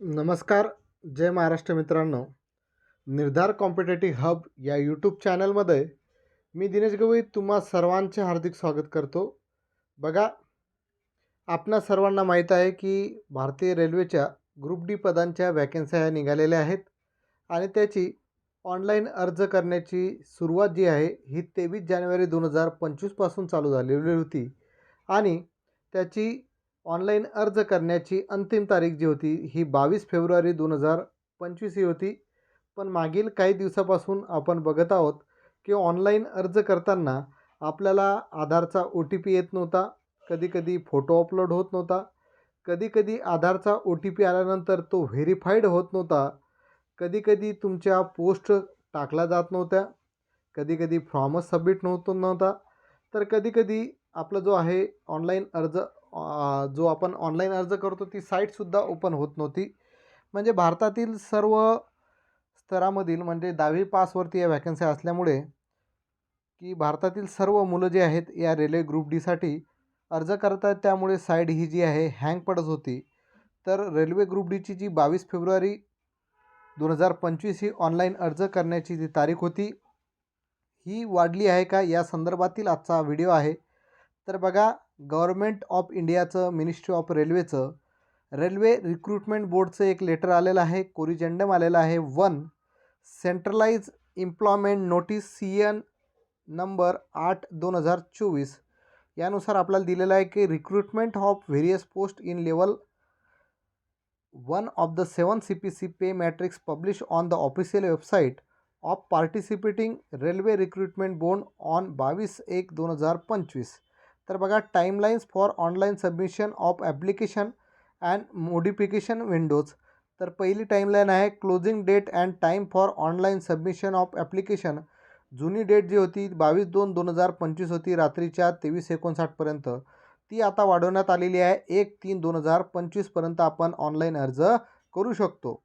नमस्कार जय महाराष्ट्र मित्रांनो. निर्धार कॉम्पिटेटिव्ह हब या यूट्यूब चॅनलमध्ये मी दिनेश गवई तुम्हा सर्वांचे हार्दिक स्वागत करतो. बघा आपणा सर्वांना माहीत आहे की भारतीय रेल्वेच्या ग्रुप डी पदांच्या वॅकन्स्या ह्या निघालेल्या आहेत आणि त्याची ऑनलाईन अर्ज करण्याची सुरुवात जी आहे ही तेवीस जानेवारी दोन हजार पंचवीसपासून चालू झालेली होती. आणि त्याची ऑनलाईन अर्ज करण्याची अंतिम तारीख जी होती ही बावीस फेब्रुवारी दोन हजार पंचवीस ही होती. पण मागील काही दिवसापासून आपण बघत आहोत की ऑनलाईन अर्ज करताना आपल्याला आधारचा ओ टी पी येत नव्हता कधीकधी फोटो अपलोड होत नव्हता कधीकधी आधारचा ओ टी पी आल्यानंतर तो व्हेरीफाईड होत नव्हता कधीकधी तुमच्या पोस्ट टाकल्या जात नव्हत्या कधीकधी फॉर्मच सबमिट नव्हतो नव्हता. तर कधीकधी आपला जो आहे ऑनलाईन अर्ज जो आपण ऑनलाईन अर्ज करतो ती साईटसुद्धा ओपन होत नव्हती. म्हणजे भारतातील सर्व स्तरामधील म्हणजे दहावी पासवरती या व्हॅकन्सी असल्यामुळे की भारतातील सर्व मुलं जे आहेत या रेल्वे ग्रुप डीसाठी अर्ज करतात त्यामुळे साईड ही जी आहे हँग पडत होती. तर रेल्वे ग्रुप डीची जी बावीस फेब्रुवारी दोन हजार पंचवीस ही ऑनलाईन अर्ज करण्याची जी तारीख होती ही वाढली आहे का? या संदर्भातील आजचा व्हिडिओ आहे. तर बघा गव्हर्मेंट ऑफ इंडियाचं मिनिस्ट्री ऑफ रेल्वेचं रेल्वे रिक्रुटमेंट बोर्डचं एक लेटर आलेलं आहे कोरिजेंडम आलेलं आहे. One centralise employment notice C N number आठ दोन हजार चोवीस. यानुसार आपल्याला दिलेलं आहे की recruitment of various post in level one of the seven C P C pay matrix publish on the official website of participating railway recruitment board on बावीस एक दोन हजार पंचवीस. तर बघा timelines for online submission of application and modification windows तर पहिली timeline आहे closing date and time for online submission of application जुनी डेट जी होती बावीस दोन दोन हजार पंचवीस होती रात्रीच्या तेवीस एकोणसाठपर्यंत ती आता वाढवण्यात आलेली आहे एक तीन दोन हजार पंचवीसपर्यंत आपण ऑनलाईन अर्ज करू शकतो.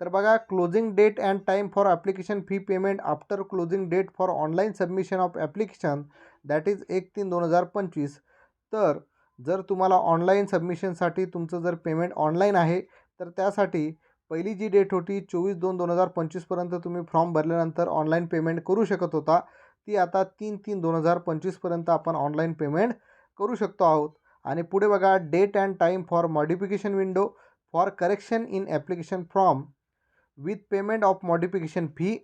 तर बघा closing date and time for application fee payment after closing date for online submission of application that is एक तीन दोन हजार पंचवीस. तर जर तुम्हाला ऑनलाईन सबमिशनसाठी तुमचं जर पेमेंट ऑनलाईन आहे तर त्यासाठी पहिली जी डेट होती चोवीस दोन दोन हजार पंचवीसपर्यंत तुम्ही फॉर्म भरल्यानंतर ऑनलाईन पेमेंट करू शकत होता. ती आता तीन तीन दोन हजार पंचवीसपर्यंत आपण ऑनलाईन पेमेंट करू शकतो आहोत. आणि पुढे बघा date and time for modification window for correction in application form with payment of modification fee.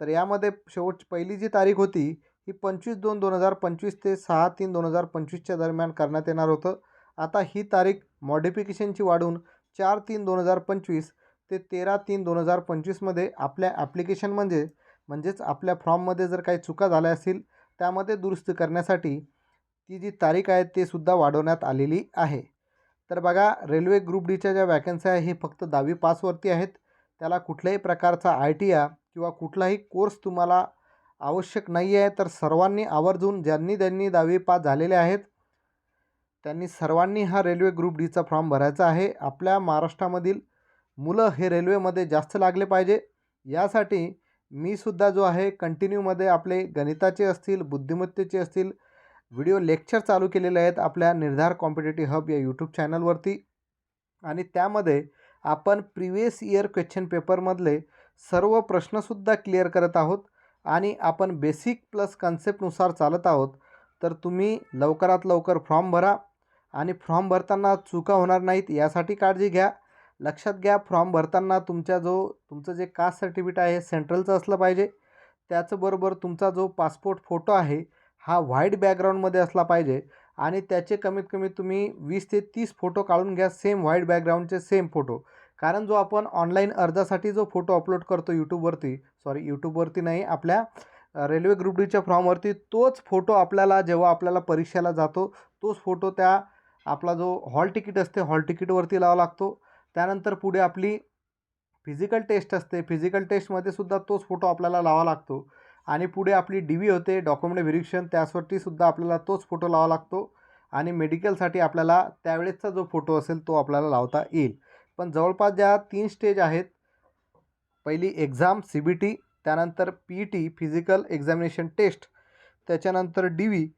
तर यामध्ये शेवट पहिली जी तारीख होती ही पंचवीस दोन दोन हजार पंचवीस ते सहा तीन दोन हजार पंचवीसच्या दरम्यान करण्यात येणार होतं. आता ही तारीख मॉडिफिकेशनची वाढून चार तीन दोन हजार पंचवीस ते तेरा तीन दोन हजार पंचवीसमध्ये आपल्या ॲप्लिकेशन म्हणजे म्हणजेच आपल्या फॉर्ममध्ये जर काही चुका झाल्या असतील त्यामध्ये दुरुस्त करण्यासाठी ती जी तारीख आहे ते सुद्धा वाढवण्यात आलेली आहे. तर बघा रेल्वे ग्रुप डीच्या ज्या वॅकन्सी आहे हे फक्त दहावी पासवरती आहेत. त्याला कुठल्याही प्रकारचा आय टी या किंवा कुठलाही कोर्स तुम्हाला आवश्यक नाही आहे तर सर्वांनी आवर्जून ज्यांनी त्यांनी दहावी पास झालेले आहेत त्यांनी सर्वांनी हा रेल्वे ग्रुप डीचा फॉर्म भरायचा आहे. आपल्या महाराष्ट्रामधील मुलं हे रेल्वेमध्ये जास्त लागले पाहिजे. यासाठी मी सुद्धा जो आहे कंटिन्यूमध्ये आपले गणिताचे असतील बुद्धिमत्तेचे असतील व्हिडिओ लेक्चर चालू केलेले आहेत आपल्या निर्धार कॉम्पिटेटिव्ह हब या यूट्यूब चॅनलवरती आणि त्यामध्ये आपण प्रिवियस इयर क्वेश्चन पेपरमधले सर्व प्रश्नसुद्धा क्लिअर करत आहोत. आणि आपण बेसिक प्लस कन्सेप्टनुसार चालत आहोत तर तुम्ही लवकरात लवकर फॉर्म भरा आणि फॉर्म भरताना चुका होणार नाहीत यासाठी काळजी घ्या. लक्षात घ्या फॉर्म भरताना तुमच्या जो तुमचं जे कास्ट सर्टिफिकेट आहे सेंट्रलचं असलं पाहिजे. त्याचबरोबर तुमचा जो पासपोर्ट फोटो आहे हा व्हाईट बॅकग्राऊंडमध्ये असला पाहिजे आणि त्याचे कमीत कमी तुम्ही वीस ते तीस फोटो काढून घ्या सेम व्हाईट बॅकग्राऊंडचे सेम फोटो कारण जो आपण ऑनलाईन अर्जासाठी जो फोटो अपलोड करतो यूट्यूबवरती सॉरी यूट्यूबवरती नाही आपल्या रेल्वे ग्रुप डीच्या फॉर्मवरती तोच फोटो आपल्याला जेव्हा आपल्याला परीक्षेला जातो तोच फोटो त्या आपला जो हॉल तिकीट असते हॉल तिकीटवरती लावा लागतो. त्यानंतर पुढे आपली फिजिकल टेस्ट असते फिजिकल टेस्टमध्ये सुद्धा तोच फोटो आपल्याला लावा लागतो. आणि पुढे आपली डी व्ही होते डॉक्युमेंट व्हेरिफिकेशन त्यासाठी सुद्धा आपल्याला तोच फोटो लावा लागतो. आणि मेडिकलसाठी आपल्याला त्यावेळेसचा जो फोटो असेल तो आपल्याला लावता येईल. पण जवळपास ज्या तीन स्टेज आहेत पहिली एक्झाम सी बी टी त्यानंतर P E T physical examination test त्याच्यानंतर डी व्ही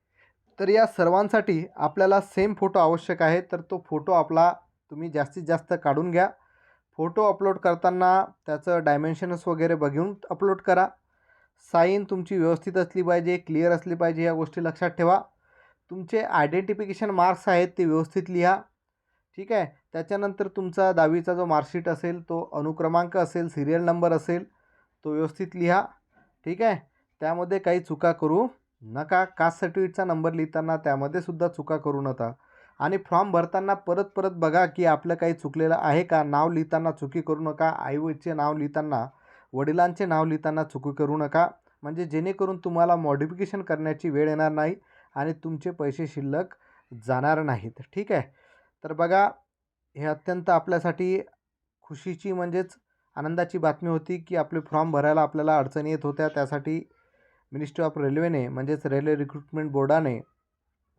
तर या सर्वांसाठी आपल्याला सेम फोटो आवश्यक आहे. तर तो फोटो आपला तुम्ही जास्तीत जास्त काढून घ्या. फोटो अपलोड करताना त्याचं डायमेन्शन्स वगैरे बघून अपलोड करा. साईन तुमची व्यवस्थित असली पाहिजे क्लिअर असली पाहिजे या गोष्टी लक्षात ठेवा. तुमचे आयडेंटिफिकेशन मार्क्स आहेत ते व्यवस्थित लिहा. ठीक आहे? त्याच्यानंतर तुमचा दहावीचा जो मार्कशीट असेल तो अनुक्रमांक असेल सिरियल नंबर असेल तो व्यवस्थित लिहा. ठीक आहे? त्यामध्ये काही चुका करू नका. कास्ट सर्टिफिकेटचा नंबर लिहिताना त्यामध्ये सुद्धा चुका करू नका. आणि फॉर्म भरताना परत परत बघा की आपलं काही चुकलेलं आहे का? नाव लिहिताना चुकी करू नका. आईवचे नाव लिहिताना वडिलांचे नाव लिहिताना चुकी करू नका. म्हणजे जेणेकरून तुम्हाला मॉडिफिकेशन करण्याची वेळ येणार नाही आणि तुमचे पैसे शिल्लक जाणार नाहीत. ठीक आहे? तर बघा हे अत्यंत आपल्यासाठी खुशीची म्हणजेच आनंदाची बातमी होती की आपले फॉर्म भरायला आपल्याला अडचणी येत होत्या. त्यासाठी मिनिस्ट्री ऑफ रेल्वेने म्हणजेच रेल्वे रिक्रुटमेंट बोर्डाने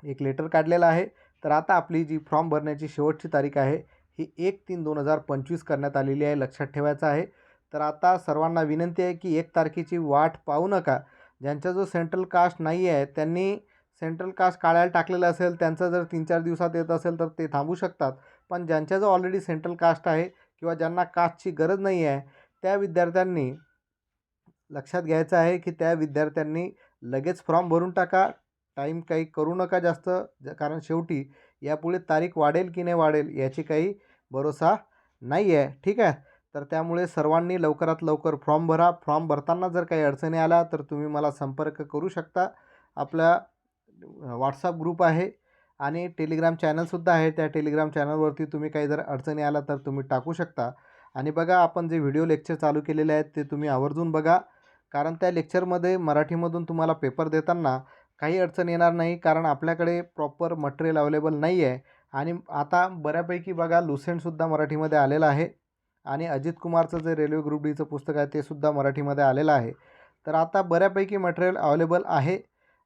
एक लेटर काढलेलं आहे. तर आता आपली जी फॉर्म भरण्याची शेवटची तारीख आहे ही एक तीन दोन हजार पंचवीस करण्यात आलेली आहे लक्षात ठेवायचं आहे. तर आता सर्वांना विनंती आहे की एक तारखेची वाट पाहू नका. ज्यांचा जो सेंट्रल कास्ट नाही आहे त्यांनी सेंट्रल कास्ट काढायला टाकलेलं असेल त्यांचं जर तीन चार दिवसात येत असेल तर ते थांबू शकतात. पण ज्यांच्या जो ऑलरेडी सेंट्रल कास्ट आहे किंवा ज्यांना कास्टची गरज नाही आहे त्या विद्यार्थ्यांनी लक्षात घ्यायचं आहे की त्या विद्यार्थ्यांनी लगेच फॉर्म भरून टाका. टाईम काही करू नका जास्त ज- कारण शेवटी यापुढे तारीख वाढेल की नाही वाढेल याची काही भरोसा नाही आहे ठीक आहे? तर त्यामुळे सर्वांनी लवकरात लवकर फॉर्म भरा. फॉर्म भरताना जर काही अडचणी आल्या तर तुम्ही मला संपर्क करू शकता. आपल्या व्हॉट्सअप ग्रुप आहे आणि टेलिग्राम चॅनलसुद्धा आहे. त्या टेलिग्राम चॅनलवरती तुम्ही काही जर अडचणी आल्या तर तुम्ही टाकू शकता. आणि बघा आपण जे व्हिडिओ लेक्चर चालू केलेले आहेत ते तुम्ही आवर्जून बघा. कारण त्या लेक्चरमध्ये मराठीमधून तुम्हाला पेपर देताना काही अडचण येणार नाही. कारण आपल्याकडे प्रॉपर मटेरियल अवेलेबल नाही आहे आणि आता बऱ्यापैकी बघा लुसेंटसुद्धा मराठीमध्ये आलेलं आहे. आणि अजित कुमारचं जे रेल्वे ग्रुप डीचं पुस्तक आहे ते सुद्धा मराठीमध्ये आलेलं आहे. तर आता बऱ्यापैकी मटेरियल अवेलेबल आहे.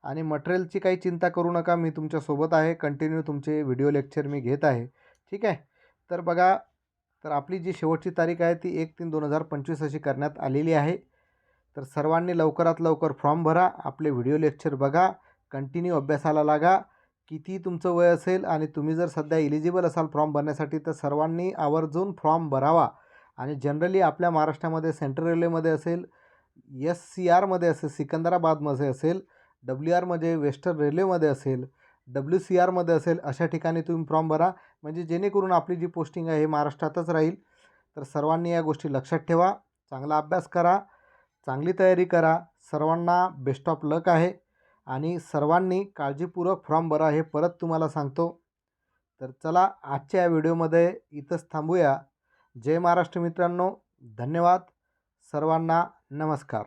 आणि मटेरियलची काही चिंता करू नका मी तुमच्यासोबत आहे. कंटिन्यू तुमचे व्हिडिओ लेक्चर मी घेत आहे. ठीक आहे? तर बघा तर आपली जी शेवटची तारीख आहे ती एक तीन दोन हजार पंचवीस अशी करण्यात आलेली आहे. तर सर्वांनी लवकरात लवकर फॉर्म भरा आपले व्हिडिओ लेक्चर बघा कंटिन्यू अभ्यासाला लागा. किती तुमचं वय असेल आणि तुम्ही जर सध्या इलिजिबल असाल फॉर्म भरण्यासाठी तर सर्वांनी आवर्जून फॉर्म भरावा. आणि जनरली आपल्या महाराष्ट्रामध्ये सेंट्रल रेल्वेमध्ये असेल एस सी आरमध्ये असेल सिकंदराबादमध्ये असेल डब्ल्यू आरमध्ये वेस्टर्न रेल्वेमध्ये असेल डब्ल्यू सी आरमध्ये असेल अशा ठिकाणी तुम्ही फॉर्म भरा. म्हणजे जेणेकरून आपली जी पोस्टिंग आहे हे महाराष्ट्रातच राहील. तर सर्वांनी या गोष्टी लक्षात ठेवा. चांगला अभ्यास करा. चांगली तयारी करा. सर्वांना बेस्ट ऑफ लक आहे. आणि सर्वांनी काळजीपूर्वक फॉर्म भरा हे परत तुम्हाला सांगतो. तर चला आजच्या या व्हिडिओमध्ये इथंच थांबूया. जय महाराष्ट्र मित्रांनो. धन्यवाद. सर्वांना नमस्कार.